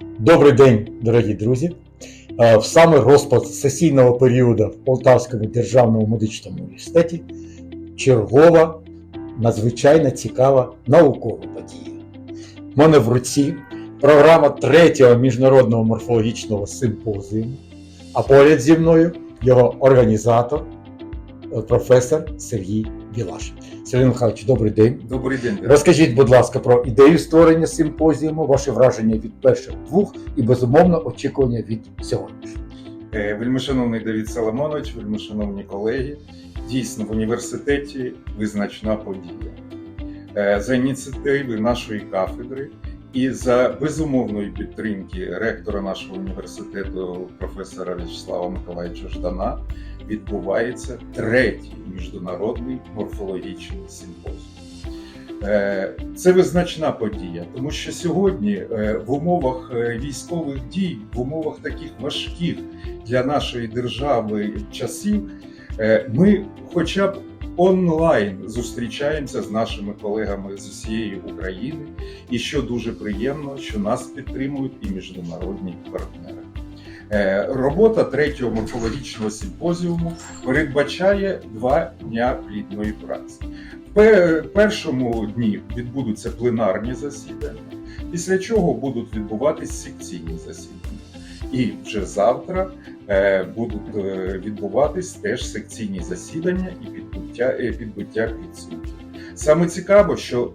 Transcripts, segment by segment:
Добрий день, дорогі друзі. Е, В саме розпад сесійного періоду в Полтавському державному медичному університеті чергова надзвичайно цікава наукова подія. У мене в руці програма третього міжнародного морфологічного симпозіуму, а поряд зі мною його організатор, е, професор Сергій Білаш. Сергій Михайлович, добрий день. Добрий день. Розкажіть, будь ласка, про ідею створення симпозіуму, ваші враження від перших двох і безумовно очікування від сьогоднішнього. Е, Вельмишановний Давід Соломонович, вельмишановні колеги. Дійсно, в університеті визначна подія. Е, За ініціативи нашої кафедри і за безумовної підтримки ректора нашого університету, професора В'ячеслава Миколаївича Ждана, відбувається третій міжнародний морфологічний симпозіум. Е, Це визначна подія, тому що сьогодні е, в умовах е, військових дій, в умовах таких важких для нашої держави часів, ми хоча б онлайн зустрічаємося з нашими колегами з усієї України, і що дуже приємно, що нас підтримують і міжнародні партнери. Е, Робота третього морфологічного симпозіуму передбачає два дня плідної праці. В першому дні відбудуться пленарні засідання, після чого будуть відбуватись секційні засідання. І вже завтра е, будуть е, відбуватись теж секційні засідання і підбиття, е, підбиття підсумків. Саме цікаво, що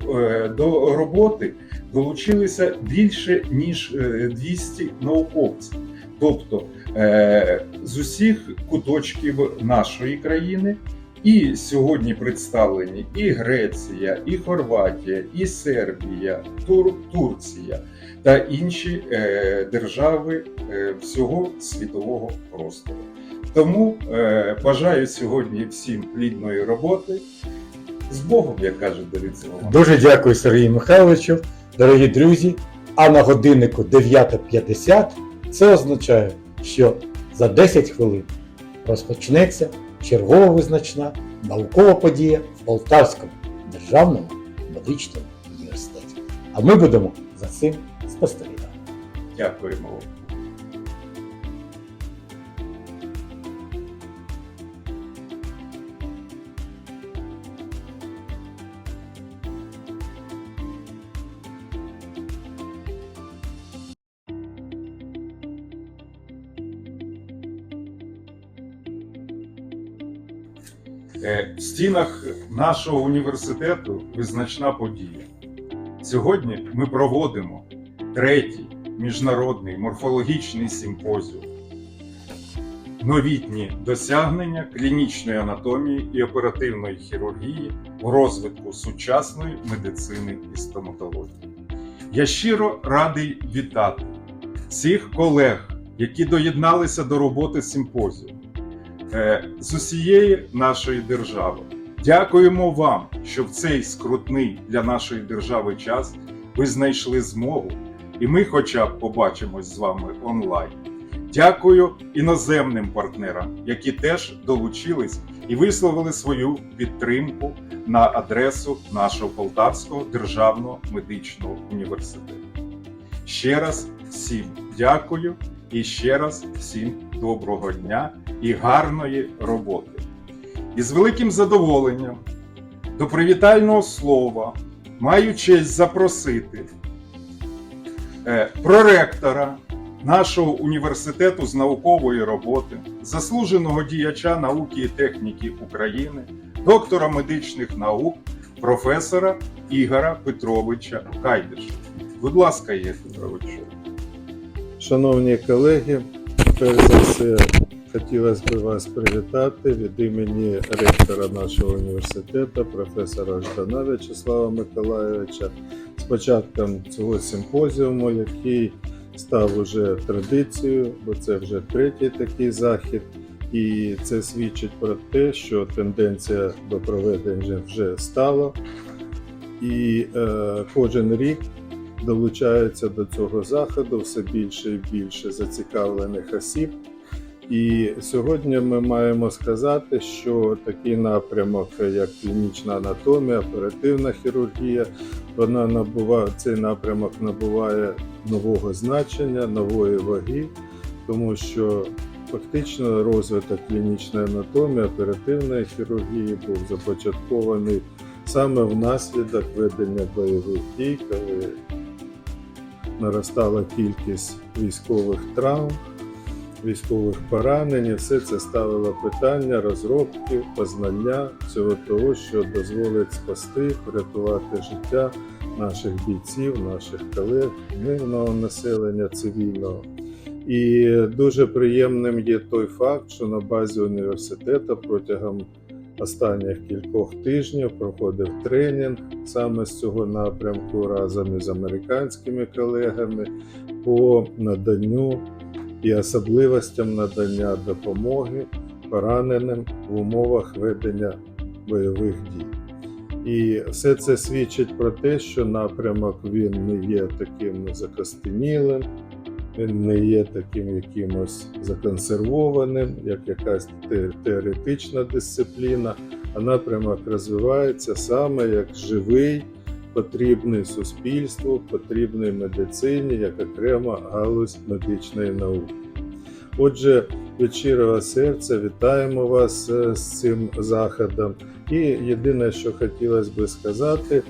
до роботи долучилися більше ніж е, 200 науковців, тобто е, з усіх куточків нашої країни. І сьогодні представлені і Греція, і Хорватія, і Сербія, Тур, Турція та інші е, держави е, всього світового простору. Тому е, бажаю сьогодні всім плідної роботи. З Богом, як каже Давид Соломон. Дуже дякую Сергію Михайловичу, дорогі друзі. А на годиннику 9.50 це означає, що за 10 хвилин розпочнеться чергова визначна наукова подія в Полтавському державному медичному університеті. А ми будемо за цим спостерігати. Дякуємо В стінах нашого університету визначна подія. Сьогодні ми проводимо третій міжнародний морфологічний симпозіум. Новітні досягнення клінічної анатомії і оперативної хірургії в розвитку сучасної медицини і стоматології. Я щиро радий вітати всіх колег, які доєдналися до роботи симпозіуму е, з усієї нашої держави. Дякуємо вам, що в цей скрутний для нашої держави час ви знайшли змогу, і ми, хоча б побачимось з вами онлайн. Дякую іноземним партнерам, які теж долучились і висловили свою підтримку на адресу нашого Полтавського державного медичного університету. Ще раз всім дякую і ще раз всім доброго дня і гарної роботи. І з великим задоволенням до привітального слова маю честь запросити е, проректора нашого університету з наукової роботи, заслуженого діяча науки і техніки України, доктора медичних наук, професора Ігора Петровича Кайдиша. Будь ласка, Ігор Петрович. Шановні колеги, перш за все хотілося б вас привітати від імені ректора нашого університету, професора Ждана В'ячеслава Миколайовича, з початком цього симпозіуму, який став уже традицією, бо це вже третій такий захід. І це свідчить про те, що тенденція до проведення вже стала. І е, кожен рік долучаються до цього заходу все більше і більше зацікавлених осіб. І сьогодні ми маємо сказати, що такий напрямок, як клінічна анатомія, оперативна хірургія, вона набуває цей напрямок набуває нового значення, нової ваги, тому що фактично розвиток клінічної анатомії, оперативної хірургії був започаткований саме внаслідок ведення бойових дій, коли наростала кількість військових травм, військових поранень, і все це ставило питання розробки, познання всього того, що дозволить спасти, врятувати життя наших бійців, наших колег, мирного населення цивільного. І дуже приємним є той факт, що на базі університету протягом останніх кількох тижнів проходив тренінг саме з цього напрямку разом із американськими колегами по наданню і особливостям надання допомоги пораненим в умовах ведення бойових дій. І все це свідчить про те, що напрямок він не є таким закостенілим, він не є таким якимось законсервованим, як якась теоретична дисципліна, а напрямок розвивається саме як живий, потрібний суспільству, потрібний медицині як окрема галузь медичної науки. Отже, від щирого серця вітаємо вас е, з цим заходом. І єдине, що хотілося би сказати,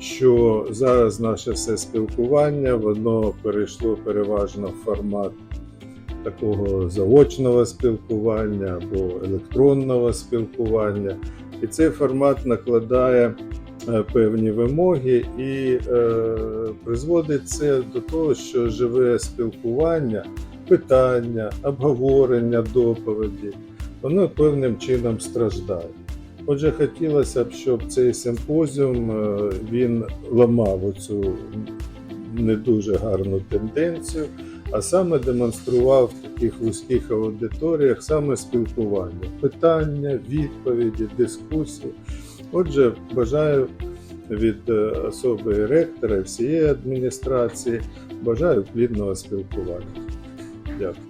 що зараз наше все спілкування воно перейшло переважно в формат такого заочного спілкування або електронного спілкування. І цей формат накладає певні вимоги і е, призводить це до того, що живе спілкування, питання, обговорення, доповіді, воно певним чином страждає. Отже, хотілося б, щоб цей симпозіум е, він ламав оцю не дуже гарну тенденцію, а саме демонстрував в таких вузьких аудиторіях саме спілкування, питання, відповіді, дискусії. Отже, бажаю від е, особи ректора всієї адміністрації, бажаю плідного спілкування. Дякую.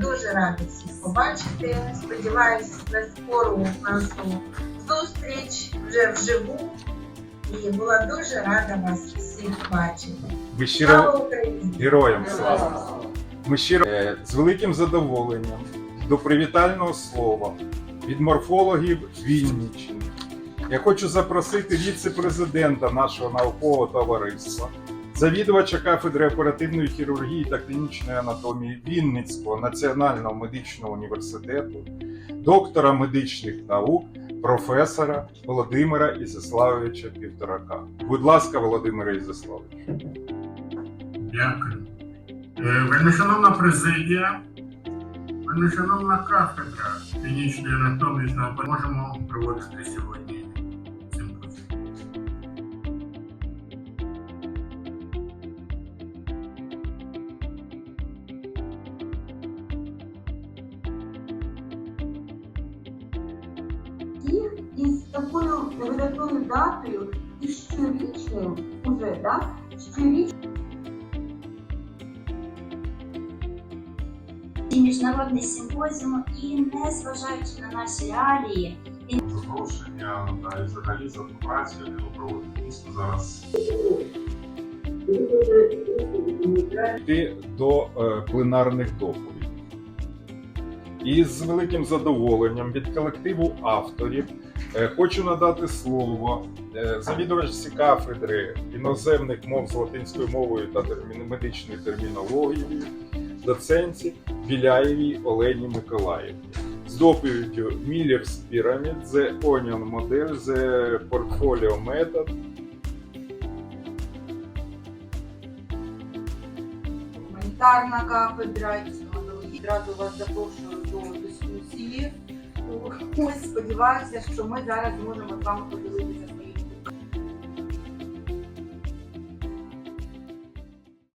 Дуже рада всіх побачити. Сподіваюсь на скору нашу зустріч вже вживу. І була дуже рада вас всіх бачити. Ви щиро Слава Україні! героям слава! Ми щиро е, з великим задоволенням до привітального слова від морфологів Вінниччини. Я хочу запросити віце-президента нашого наукового товариства, завідувача кафедри оперативної хірургії та клінічної анатомії Вінницького національного медичного університету, доктора медичних наук, професора Володимира Ізяславовича Півторака. Будь ласка, Володимире Ізяславович. Дякую. Е, Вельмишановна президія, вельмишановна кафедра клінічної анатомії опер- можемо проводити сьогодні такою видатною датою і щорічним уже, да? щорічним міжнародний симпозіум, і не зважаючи на наші реалії, запрошення та взагалі за яку проводить місто зараз. йти до е, пленарних доповідей. І з великим задоволенням від колективу авторів е, хочу надати слово е, завідувачці кафедри іноземних мов з латинською мовою та медичною термінологією, доценті Біляєвій Олені Миколаївні. З доповіддю Miller's Pyramid, The Onion Model, The Portfolio Method гуманітарна кафедра Раду вас запрошую до дискусії. Ось сподіваюся, що ми зараз зможемо з вами поділитися.